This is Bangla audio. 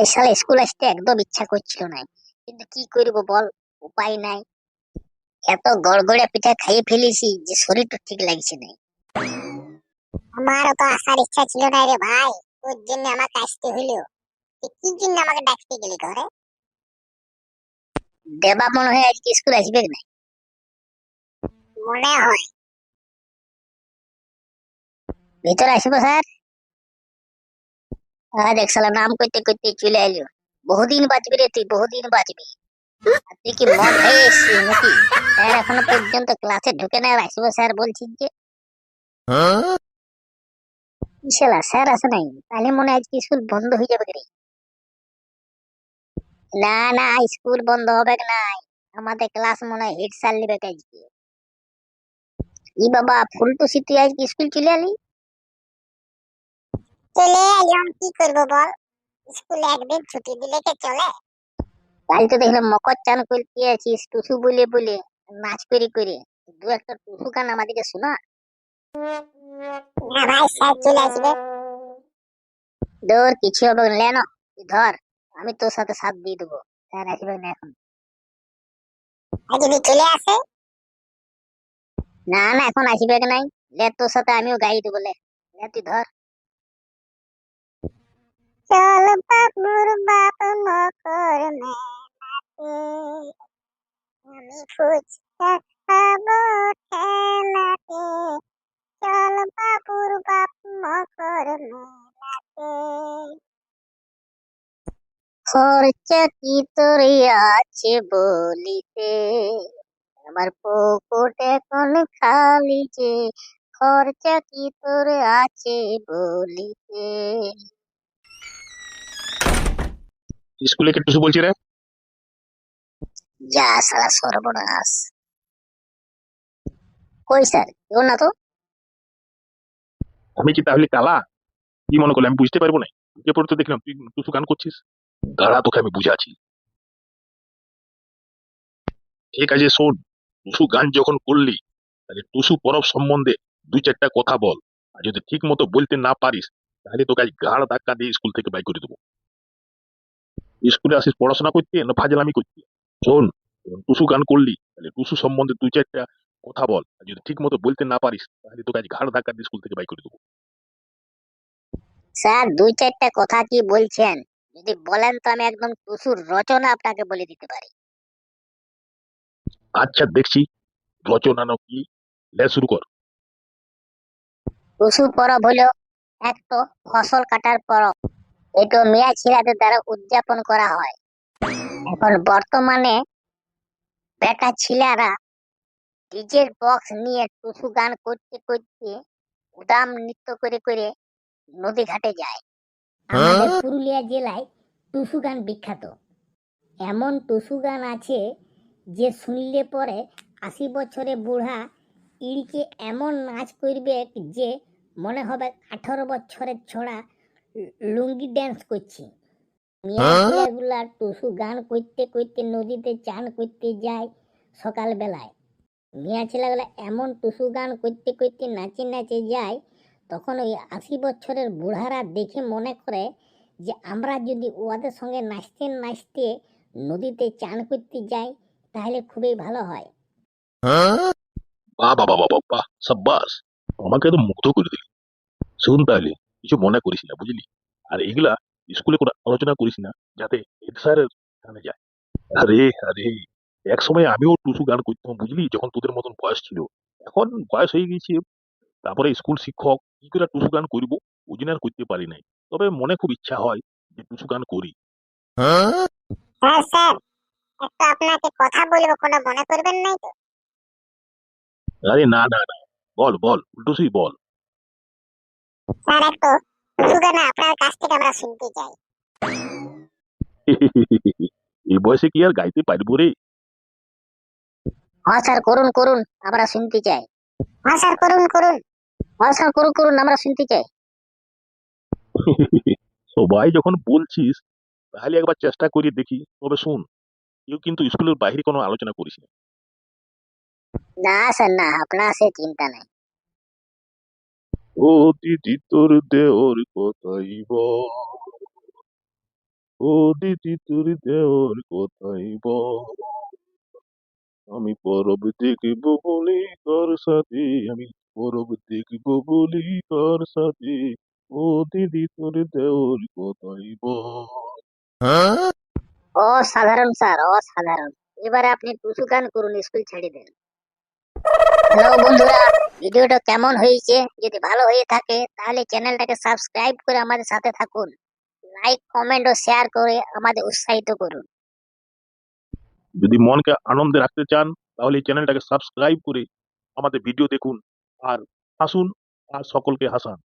আজ সালে স্কুল আসতে একদম ইচ্ছা করছিল না। কিন্তু কি করব বল, উপায় নাই। এত গড়গড়ে পিঠা খাইয়ে ফেলেছি যে শরীরটা ঠিক লাগছে না। আমারও তো আসার ইচ্ছা ছিল না রে ভাই ওর জন্য আমাকে আসতে তুই কি জন্য আমাকে ডাকতে গেলি ঘরে? দেবা মনে হয় আজকে স্কুল আসবে না? মনে হয়। ভিতরে আসব, স্যার? আজ এক সালা নাম করতে করতে চলে এলো বহুদিন বাঁচবি রে তুই, বহুদিন বাঁচবি। তুই কি মন হয়ে এসছিস নাকি? স্যার, এখনও পর্যন্ত ক্লাসে ঢুকে না আর আসব স্যার বলছিস যে ইশালা স্যার আসে নাই? তাহলে মনে আজকে স্কুল বন্ধ হয়ে যাবে রে। না না, স্কুল বন্ধ হবে না। আমাদের ক্লাস মনে হয় হেড স্যার নেবে আজকে। ই বাবা ফুলটুসি তুই আজকে স্কুল চলে আলি চলে এলাম কি করব বল? স্কুলে একদিন ছুটি দিলে কে চলে? কাল তো দেখলাম মকর চান করতে আছিস টুসু বলে বলে নাচ করে করে। দু একটা টুসু গান আমাদেরকে শোনা। না ভাই স্যার চলে আসবে। দৌড় কিছু হবে না। লেন ধর আমি তোর সাথে সাথ দিয়ে দেবো। স্যার আসবে না এখন। যদি চলে আসে? না না এখন আসবে নাই লে তোর সাথে আমিও গাই দেবো লে তুই ধর। চল বাবুর বাপ মকর মেলাতে। আমি ফুচকা খাব ঠেলাতে চল বাবুর বাপ মকর মেলাতে। খরচা কি তোর আছে বলিতে? আমার পকেট এখন খালি যে। খরচা কি তোর আছে বলিতে? স্কুলে কে টুসু বলছি রে? যা সারা সর্বনাশ। কই স্যার? কেউ না তো আমি কি তাহলে কালা? কি মনে করলে আমি বুঝতে পারব না? কে পড়তে দেখলাম তুই টুসু গান করছিস। দাঁড়া তোকে আমি বুঝাচ্ছি। ঠিক আছে শোন। টুসু গান যখন করলি তাহলে টুসু পরব সম্বন্ধে দুই চারটা কথা বল। আর যদি ঠিক মতো বলতে না পারিস তাহলে তোকে আজ ঘাড় ধাক্কা দিয়ে স্কুল থেকে বাই করে দেবো। স্কুলে আসিস পড়াশোনা করতে? না ফাজলামি করতে? শোন টুসু গান করলি তাহলে টুসু সম্বন্ধে দুই চারটা কথা বল। আর যদি ঠিক মতো বলতে না পারিস তাহলে তোকে আজ ঘাড় ধাক্কা দিয়ে স্কুল থেকে বাই করে দেবো। স্যার দুই চারটা কথা কি বলছেন? যদি বলেন তো আমি একদম টুসুর রচনা আপনাকে বলে দিতে পারি। আচ্ছা দেখছি। রচনা না কি? লে শুরু কর। টুসু পরব হলো এক তো ফসল কাটার পরব। এটা মেয়া ছেলেদের দ্বারা উদযাপন করা হয়। এখন বর্তমানে বেটা ছেলেরা ডিজের বক্স নিয়ে টুসু গান করতে করতে উদাম নৃত্য করে করে নদী ঘাটে যায়। আমাদের পুরুলিয়া জেলায় টুসু গান বিখ্যাত। এমন টুসু গান আছে যে শুনলে পরে আশি বছরে বুড়া ইড়কে এমন নাচ করবে যে মনে হবে আঠারো বছরের ছোড়া লুঙ্গি ড্যান্স করছে। মেয়েগুলা টুসু গান করতে করতে নদীতে চান করতে যায় সকালবেলায়। মেয়ে ছেলেগুলা এমন টুসু গান করতে করতে নাচে নাচে যায় তখন ওই আশি বছরের বুড়ারা দেখে মনে করে যে আমরা যদি ওদের সঙ্গে নাচতে নাচতে নদীতে চান করতে যাই তাহলে খুবই ভালো হয়। বাহ বাবা বাবা বাহ সাব্বাস। আমাকে তো মুগ্ধ করে দিলি। শুন তাহলে। কিছু মনে করিস না বুঝলি? আর এগুলা স্কুলে কোনো আলোচনা করিস না যাতে হেড স্যারের কানে যায়। আরে আরে এক সময় আমিও টুসু গান করতাম বুঝলি? যখন তোদের মতন বয়স ছিল। এখন বয়স হয়ে গেছে তারপরে স্কুল শিক্ষক কি করে টুসু গান করব? ওই জন্য আর করতে পারি নাই। তবে মনে খুব ইচ্ছা হয় যে টুসু গান করি। Sir sir. একটা আপনাকে কথা বলব কোনো মনে করবেন নাই তো? আরে না না না। বল বল টুসুই বল। স্যার একটু সুগানা আপনার কাছ থেকে আমরা শুনতে চাই। এই বয়সে কি আর গাইতে পারব রে? হ্যাঁ স্যার করুন করুন আমরা শুনতে চাই। হ্যাঁ স্যার করুন করুন। হ্যাঁ স্যার করুন করুন আমরা শুনতে চাই। সবাই যখন বলছিস তাহলে একবার চেষ্টা করি দেখি। তবে শুন কেউ কিন্তু স্কুলের বাইরে কোনো আলোচনা করিস না। না স্যার না আপনার সে চিন্তা নাই। দিদি, তোর দেওর কোথায় বল। দিদি, তোর দেওর কোথায় বল। আমি পরব দেখব বলি তোর সাথে, আমি পরব দেখব বলি তোর সাথে। দিদি, তোর দেওর কোথায় বল। অসাধারণ স্যার, অসাধারণ। এবারে আপনি টুসু গান করুন, স্কুল ছেড়ে দেন। হ্যালো বন্ধুরা, ভিডিওটা কেমন হয়েছে? যদি ভালো হয়ে থাকে, তাহলে চ্যানেলটাকে সাবস্ক্রাইব করে আমাদের সাথে থাকুন। লাইক, কমেন্ট ও শেয়ার করে আমাদের উৎসাহিত করুন। যদি মনকে আনন্দে রাখতে চান, তাহলে চ্যানেলটাকে সাবস্ক্রাইব করে আমাদের ভিডিও দেখুন আর হাসুন আর সকলকে হাসান।